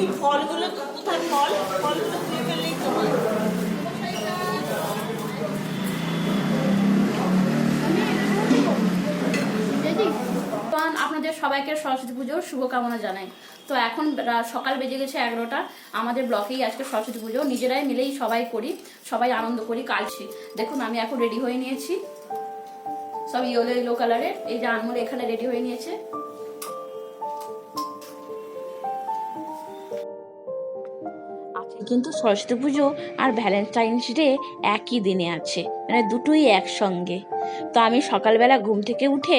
এই ফলগুলো কোথায় ফল? ফলগুলো তুলে ফেললেই আপনাদের সবাইকে সরস্বতী পুজোর শুভকামনা জানাই। তো এখন সকাল বেজে গেছে এগারোটা। আমাদের ব্লকেই আজকে সরস্বতী পুজো। নিজেরাই মিলেই সবাই করি, সবাই আনন্দ করি, কালছি। দেখুন, আমি এখন রেডি হয়ে নিয়েছি। সব ইয়েলো ইয়েলো কালারের এই যে আনমোল এখানে রেডি হয়ে নিয়েছে। কিন্তু সরস্বতী পুজো আর ভ্যালেন্টাইন্স ডে একই দিনে আছে মানে দুটোই একসঙ্গে। তো আমি সকালবেলা ঘুম থেকে উঠে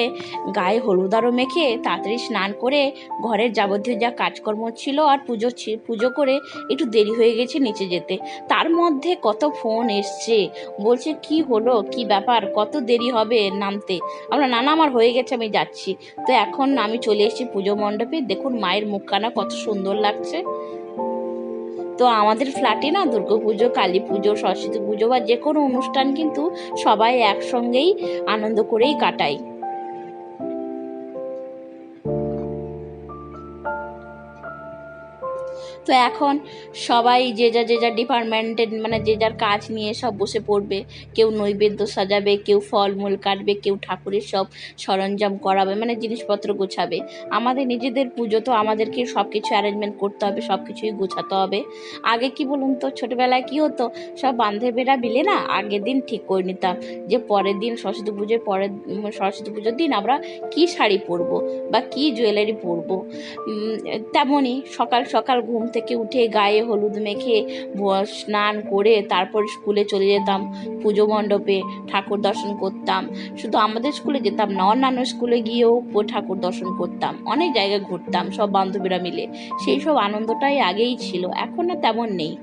গায়ে হলুদ আরও মেখে তাড়াতাড়ি স্নান করে ঘরের যাবতীয় যা কাজকর্ম ছিল আর পুজো পুজো করে একটু দেরি হয়ে গেছে নিচে যেতে। তার মধ্যে কত ফোন এসছে, বলছে, কি হলো? কি ব্যাপার? কত দেরি হবে নামতে? আমরা নানা আমার হয়ে গেছে, আমি যাচ্ছি। তো এখন আমি চলে এসেছি পুজো মণ্ডপে। দেখুন মায়ের মুখখানা কত সুন্দর লাগছে। তো আমাদের ফ্ল্যাটে না, দুর্গা পুজো, কালী পুজো, সরস্বতী পুজো বা যে কোনো অনুষ্ঠান কিন্তু সবাই একসঙ্গেই আনন্দ করেই কাটাই তো এখন সবাই যে যা যে যার ডিপার্টমেন্টের মানে যে যার কাজ নিয়ে সব বসে পড়বে, কেউ নৈবেদ্য সাজাবে, কেউ ফলমূল কাটবে, কেউ ঠাকুরের সব সরঞ্জাম করাবে মানে জিনিসপত্র গোছাবে। আমাদের নিজেদের পুজো তো আমাদেরকে সব কিছু অ্যারেঞ্জমেন্ট করতে হবে সব কিছুই গোছাতে হবে। আগে কি বলুন তো, ছোটোবেলায় কি হতো? সব বান্ধবীরা মিলে না আগের দিন ঠিক করে নিতাম যে পরের দিন সরস্বতী পুজোর পরের সরস্বতী পুজোর দিন আমরা কি শাড়ি পরবো বা কি জুয়েলারি পরবো। তেমনই সকাল সকাল ঘুম থেকে উঠে গায়ে হলুদ মেখে স্নান করে তারপর স্কুলে চলে যেতাম, পুজো মণ্ডপে ঠাকুর দর্শন করতাম। শুধু আমাদের স্কুলে যেতাম না, অন্যান্য স্কুলে গিয়েও ঠাকুর দর্শন করতাম, অনেক জায়গায় ঘুরতাম, সব বান্ধবীরা মিলে। সেই সব আনন্দটাই আগেই ছিল, এখন না তেমন নেই।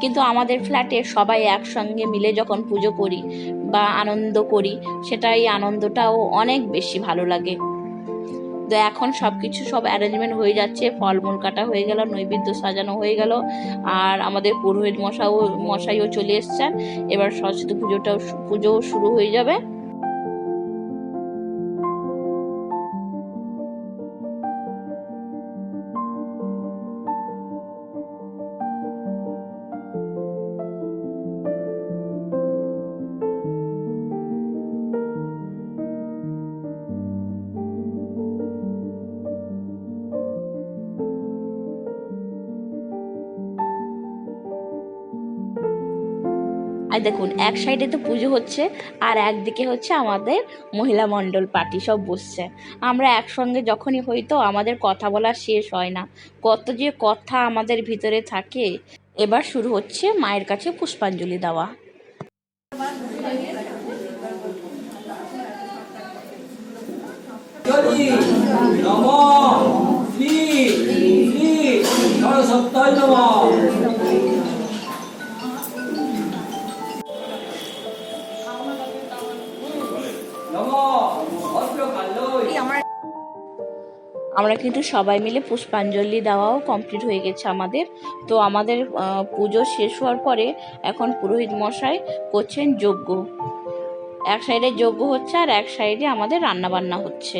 কিন্তু আমাদের ফ্ল্যাটে সবাই একসঙ্গে মিলে যখন পুজো করি বা আনন্দ করি, সেটাই আনন্দটাও অনেক বেশি ভালো লাগে। তো এখন সব কিছু সব অ্যারেঞ্জমেন্ট হয়ে যাচ্ছে, ফলমূল কাটা হয়ে গেল, নৈবেদ্য সাজানো হয়ে গেল, আর আমাদের পুরোহিত মশাও, মশাইও চলে এসছেন। এবার সরস্বতী পুজোটাও পুজোও শুরু হয়ে যাবে। আর দেখুন, এক সাইডে তো পুজো হচ্ছে আর একদিকে হচ্ছে আমাদের মহিলা মণ্ডল পার্টি সব বসছে। আমরা একসঙ্গে যখনই হই তো আমাদের কথা বলা শেষ হয় না। কত যে কথা আমাদের ভিতরে থাকে। এবার শুরু হচ্ছে মায়ের কাছে পুষ্পাঞ্জলি দেওয়া। নম, শ্রী শ্রী সরস্বতী আমরা কিন্তু সবাই মিলে পুষ্পাঞ্জলি দেওয়াও কমপ্লিট হয়ে গেছে আমাদের। তো আমাদের পুজো শেষ হওয়ার পরে এখন পুরোহিত মশাই করছেন যজ্ঞ। এক সাইডে যজ্ঞ হচ্ছে আর এক সাইডে আমাদের রান্না বান্না হচ্ছে।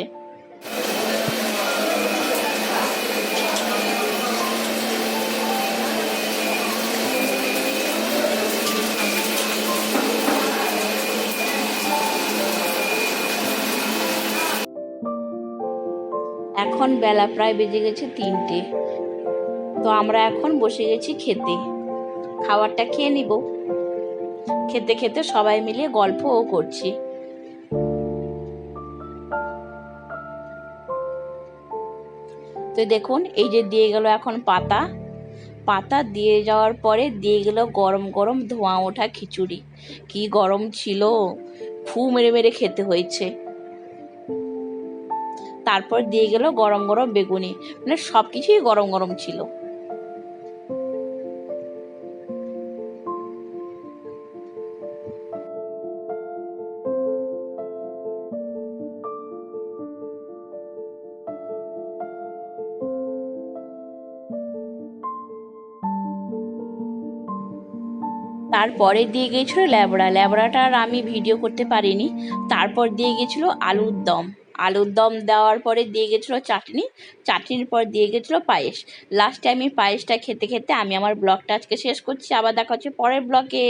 এখন বেলা প্রায় বেজে গেছে তিনটে। তো আমরা এখন বসে গেছি খেতে। খাবারটা খেয়ে নিব। খেতে খেতে সবাই মিলে গল্পও করছি। তো দেখুন, এই যে দিয়ে গেল এখন পাতা। পাতা দিয়ে যাওয়ার পরে দিয়ে গেল গরম গরম ধোঁয়া ওঠা খিচুড়ি। কি গরম ছিল। ফু মেরে মেরে খেতে হয়েছে। তারপর দিয়ে গেল গরম গরম বেগুনি। মানে সব কিছুই গরম গরম ছিল। তারপরে দিয়ে গিয়েছিল ল্যাবড়া। ল্যাবড়াটা আর আমি ভিডিও করতে পারিনি। তারপর দিয়ে গেছিল আলুর দম। আলুর দম দেওয়ার পরে দিয়ে গেছিল চাটনি, চাটনির পর দিয়ে গেছিল পায়েস। লাস্টে আমি পায়েসটা খেতে খেতে আমি আমার ব্লগটা আজকে শেষ করছি। আবার দেখা হচ্ছে পরের ব্লগে।